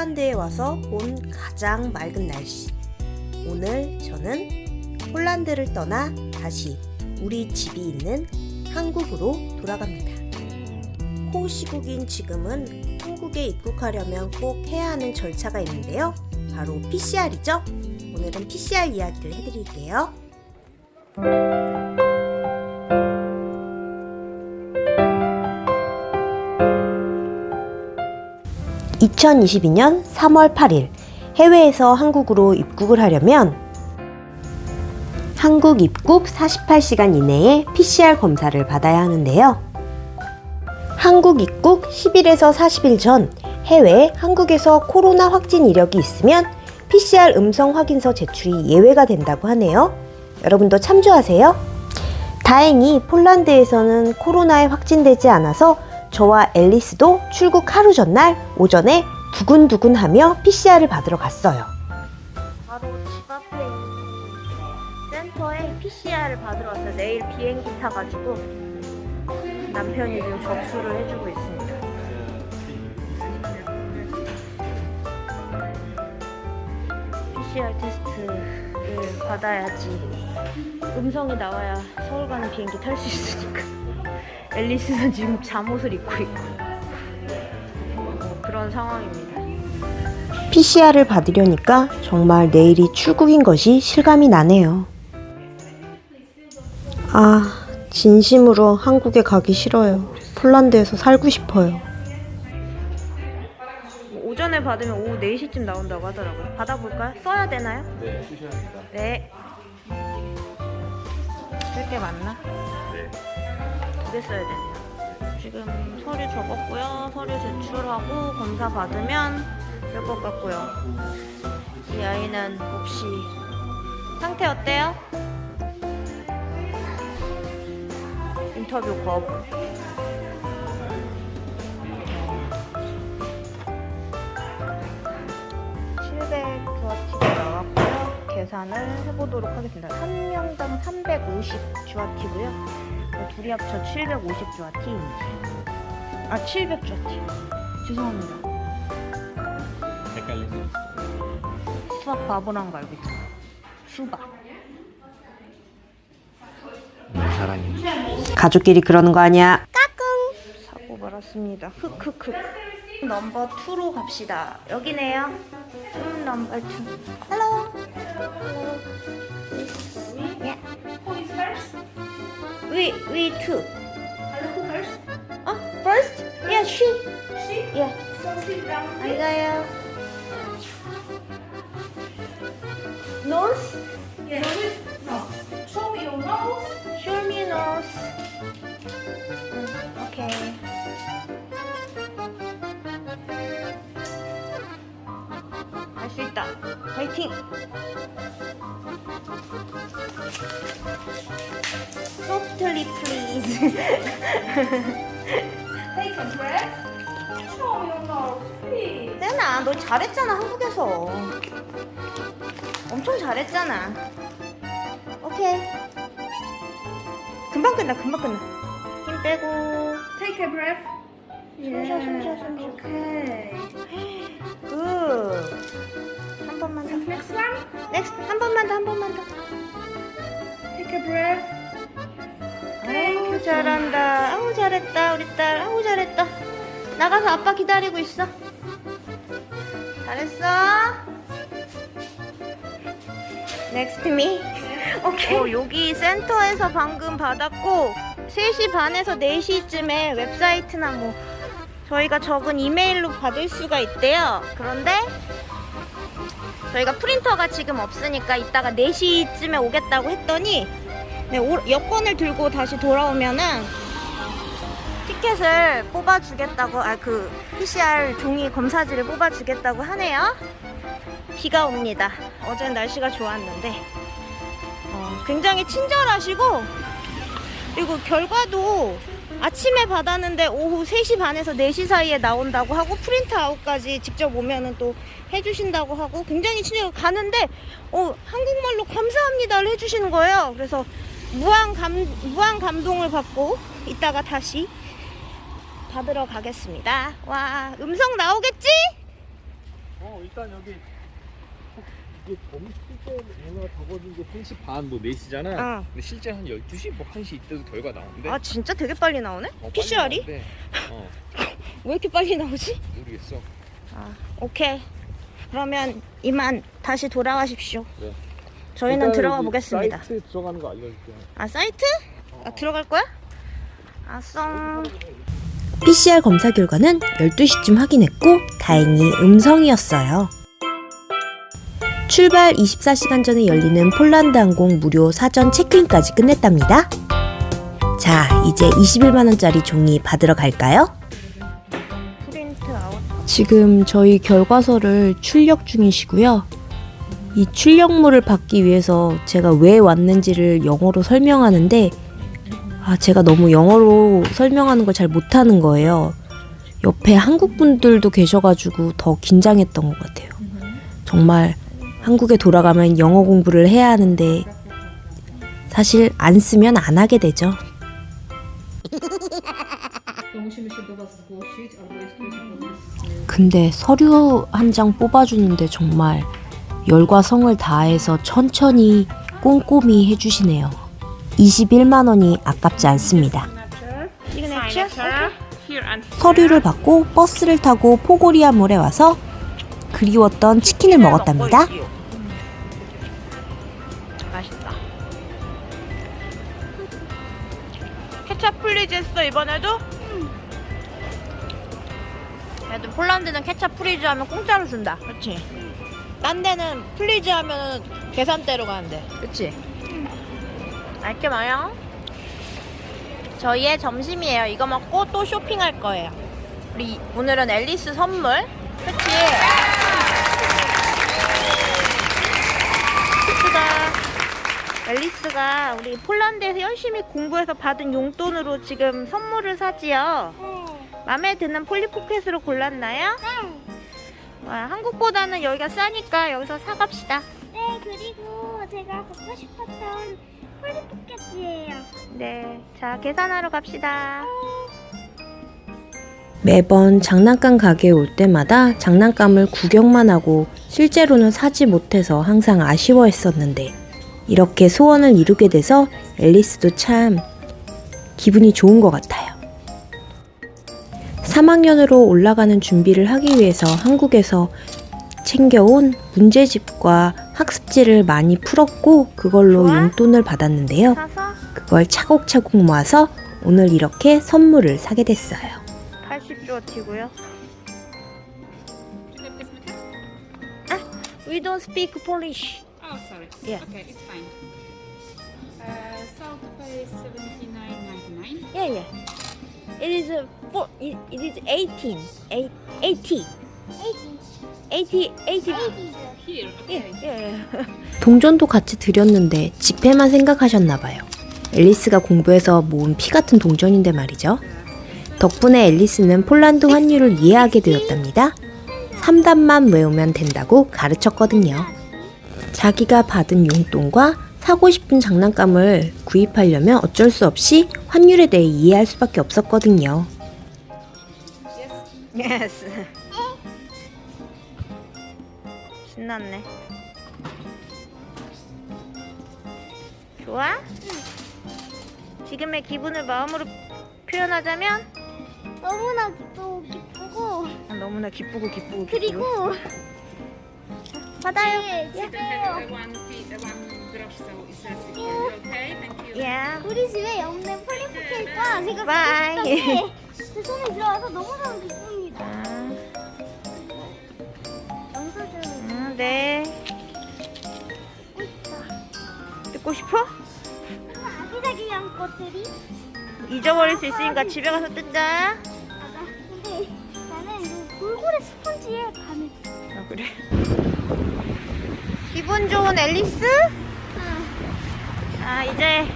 폴란드에 와서 본 가장 맑은 날씨. 오늘 저는 폴란드를 떠나 다시 우리 집이 있는 한국으로 돌아갑니다. 코 시국인 지금은 한국에 입국하려면 꼭 해야 하는 절차가 있는데요. 바로 PCR이죠. 오늘은 PCR 이야기를 해드릴게요. 2022년 3월 8일 해외에서 한국으로 입국을 하려면 한국 입국 48시간 이내에 PCR 검사를 받아야 하는데요. 한국 입국 10일에서 40일 전 해외 한국에서 코로나 확진 이력이 있으면 PCR 음성 확인서 제출이 예외가 된다고 하네요. 여러분도 참조하세요. 다행히 폴란드에서는 코로나에 확진되지 않아서 저와 앨리스도 출국 하루 전날 오전에 두근두근하며 PCR을 받으러 갔어요. 바로 집 앞에 있는 센터에 PCR을 받으러 왔어요. 내일 비행기 타가지고 남편이 지금 접수를 해주고 있습니다. PCR 테스트를 받아야지 음성이 나와야 서울 가는 비행기 탈 수 있으니까. 앨리스는 지금 잠옷을 입고 있고 뭐 그런 상황입니다. PCR을 받으려니까 정말 내일이 출국인 것이 실감이 나네요. 아, 진심으로 한국에 가기 싫어요. 폴란드에서 살고 싶어요. 오전에 받으면 오후 4시쯤 나온다고 하더라고요. 받아볼까요? 써야 되나요? 네, 쓰셔야 합니다. 네. 쓸 게 맞나? 네. 두개 써야 되네요. 지금 서류 적었고요. 서류 제출하고 검사 받으면 될 것 같고요. 이 아이는 혹시 상태 어때요? 인터뷰 거부. 나왔고요. 계산을 해보도록 하겠습니다. 한 명당 350 주어티고요. 둘이 합쳐 750 주어티입니다. 아, 700 주어티. 죄송합니다. 헷갈리세요? 수학 바보란 거 알고 있잖아. 수박. 네, 사랑해. 가족끼리 그러는 거 아니야? 까꿍. 사고 말았습니다. 흑흑흑. 넘버 2로 갑시다. 여기네요. 음, 넘버 2. Hello. Hello. We we two. Hello, who first? 어, first? Yeah, she. She? Yeah. So sit down. 안 가요. Nose? Yes. No. Show me your nose. Show me nose. 응, 오케이. 할 수 있다. 파이팅! Softly, please. Take a breath. Show your nose, please. 세나, 너 잘했잖아, 한국에서. 엄청 잘했잖아. 오케이. 금방 끝나, 금방 끝나. 힘 빼고. Take a breath. 숨 쉬어, 숨 쉬어, 숨 쉬어. Okay. 굿. 한 번만 더. Next one. 넥스트, 한 번만 더, 한 번만 더. Take a breath. 잘한다. 아우, 잘했다, 우리 딸. 아우, 잘했다. 나가서 아빠 기다리고 있어. 잘했어. 넥스트 미. 오케이. 어, 여기 센터에서 방금 받았고 3시 반에서 4시쯤에 웹사이트나 뭐 저희가 적은 이메일로 받을 수가 있대요. 그런데 저희가 프린터가 지금 없으니까 이따가 4시쯤에 오겠다고 했더니 네, 오- 여권을 들고 다시 돌아오면은 티켓을 뽑아주겠다고 아 그 PCR 종이 검사지를 뽑아주겠다고 하네요. 비가 옵니다. 어제는 날씨가 좋았는데 어, 굉장히 친절하시고 그리고 결과도 아침에 받았는데 오후 3시 반에서 4시 사이에 나온다고 하고 프린트 아웃까지 직접 오면은 또 해주신다고 하고 굉장히 친절하고 가는데 어, 한국말로 감사합니다를 해주시는 거예요. 그래서 무한 감 무한 감동을 받고 이따가 다시 받으러 가겠습니다. 와 음성 나오겠지? 일단 여기 이게 범 실제 문화 적어진 게 3시 반, 뭐 4시잖아. 응. 근데 실제 한 12시, 뭐 1시 이때도 결과 나오는데. 아 진짜 되게 빨리 나오네? 어, 빨리 PCR이? 나오는데, 어, 왜 이렇게 빨리 나오지? 모르겠어. 아 오케이 그러면 이만 다시 돌아가십시오 네. 저희는 들어가 보겠습니다 사이트 들어가는 거 알려줄게. 아 사이트? 아, 들어갈 거야? 아썸 PCR 검사 결과는 12시쯤 확인했고 다행히 음성이었어요. 출발 24시간 전에 열리는 폴란드 항공 무료 사전 체크인까지 끝냈답니다. 자, 이제 21만 원짜리 종이 받으러 갈까요? 프린트 아웃 지금 저희 결과서를 출력 중이시고요. 이 출력물을 받기 위해서 제가 왜 왔는지를 영어로 설명하는데 아, 제가 너무 영어로 설명하는 걸 잘 못하는 거예요. 옆에 한국 분들도 계셔가지고 더 긴장했던 것 같아요. 정말 한국에 돌아가면 영어 공부를 해야 하는데 사실 안 쓰면 안 하게 되죠. 근데 서류 한 장 뽑아주는데 정말 열과 성을 다해서 천천히 꼼꼼히 해주시네요. 21만 원이 아깝지 않습니다. 서류를 받고 버스를 타고 포고리아 몰에 와서 그리웠던 치킨을 먹었답니다. 맛있다 케찹 플리즈 했어 이번에도? 그래도 폴란드는 케찹 플리즈 하면 공짜로 준다 그치? 딴 데는 플리즈 하면 계산대로 가는데 그치? 알게 마요. 저희의 점심이에요. 이거 먹고 또 쇼핑할 거예요. 우리 오늘은 앨리스 선물. 그치? 앨리스가 앨리스가 우리 폴란드에서 열심히 공부해서 받은 용돈으로 지금 선물을 사지요. 마음에 드는 폴리포켓으로 골랐나요? 와, 한국보다는 여기가 싸니까 여기서 사갑시다. 네, 그리고 제가 갖고 싶었던 폴리 포켓이에요. 네, 자 계산하러 갑시다. 매번 장난감 가게에 올 때마다 장난감을 구경만 하고 실제로는 사지 못해서 항상 아쉬워했었는데 이렇게 소원을 이루게 돼서 앨리스도 참 기분이 좋은 것 같아요. 3학년으로 올라가는 준비를 하기 위해서 한국에서 챙겨온 문제집과 학습지를 많이 풀었고 그걸로? 용돈을 받았는데요. 그걸 차곡차곡 모아서 오늘 이렇게 선물을 사게 됐어요. 80조어치고요. 아, we don't speak Polish. Oh, sorry. Yeah. Okay, it's fine. Uh, salt pay is 79.99. Yeah, yeah. It is a four, it, it is 18. Eight, 80. 80, 80. Here, 예, okay. 예. 동전도 같이 드렸는데 지폐만 생각하셨나 봐요. 앨리스가 공부해서 모은 피 같은 동전인데 말이죠. 덕분에 앨리스는 폴란드 환율을 이해하게 되었답니다. 3단만 외우면 된다고 가르쳤거든요. 자기가 받은 용돈과 사고 싶은 장난감을 구입하려면 어쩔 수 없이 환율에 대해 이해할 수밖에 없었거든요. Yes. 신났네. 좋아? 지금의 기분을 마음으로 표현하자면 너무나 기쁘고 기쁘고 아, 너무나 기쁘고 기쁘고 그리고 받아요. 네, Then 집에요. have a so it's a secret. Okay, thank you. 예. 우리 집에 없는 폴리포켓과 제가 바이. 갖고 싶던 게제 손에 들어와서 너무너무 기쁩니다. 아, 영수증 음, 네. 싶어? 아기자기한 잊어버릴 수 있으니까 집에 가서 뜯자. 맞아. 근데 나는 이 돌고래 스펀지에 반했어. 아, 그래. 기분 좋은 앨리스? 아, 이제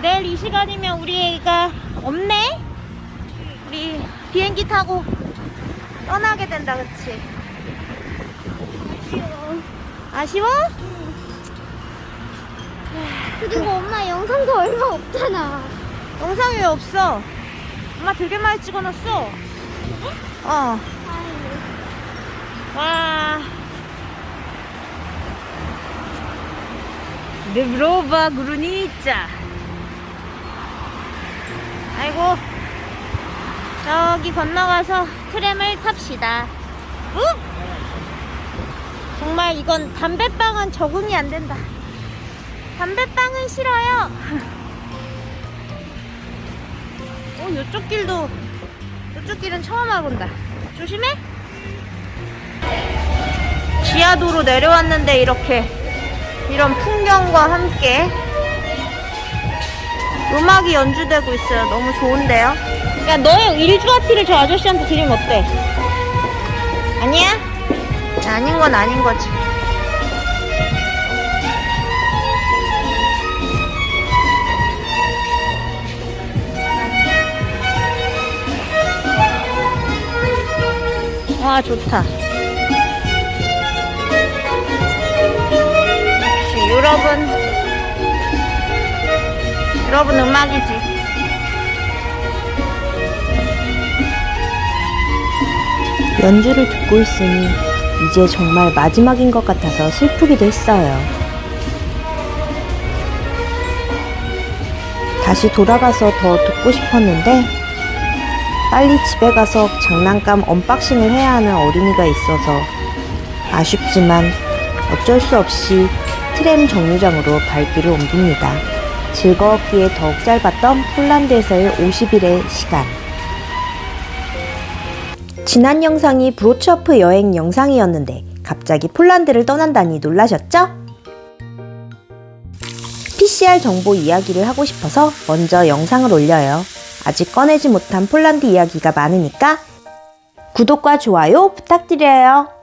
내일 이 시간이면 우리 애가 없네? 우리 비행기 타고 떠나게 된다, 그치? 아쉬워? 그리고 엄마 영상도 얼마 없잖아. 영상이 왜 없어? 엄마 되게 많이 찍어놨어. 어. 와. 르브로바 그루니짜. 아이고. 저기 건너가서 트램을 탑시다. 응? 정말 이건 담배빵은 적응이 안 된다. 담배빵은 싫어요. 어, 이쪽 길도, 이쪽 길은 처음 와본다. 조심해. 지하도로 내려왔는데 이렇게 이런 풍경과 함께 음악이 연주되고 있어요. 너무 좋은데요? 야, 너의 일주아티를 저 아저씨한테 드리면 어때? 아니야? 아닌 건 아닌 거지. 와, 좋다. 유럽은, 유럽은 음악이지. 연주를 듣고 있으니 이제 정말 마지막인 것 같아서 슬프기도 했어요. 다시 돌아가서 더 듣고 싶었는데 빨리 집에 가서 장난감 언박싱을 해야 하는 어린이가 있어서 아쉽지만 어쩔 수 없이 트램 정류장으로 발길을 옮깁니다. 즐거웠기에 더욱 짧았던 폴란드에서의 50일의 시간. 지난 영상이 브로츠워프 여행 영상이었는데 갑자기 폴란드를 떠난다니 놀라셨죠? PCR 정보 이야기를 하고 싶어서 먼저 영상을 올려요. 아직 꺼내지 못한 폴란드 이야기가 많으니까 구독과 좋아요 부탁드려요.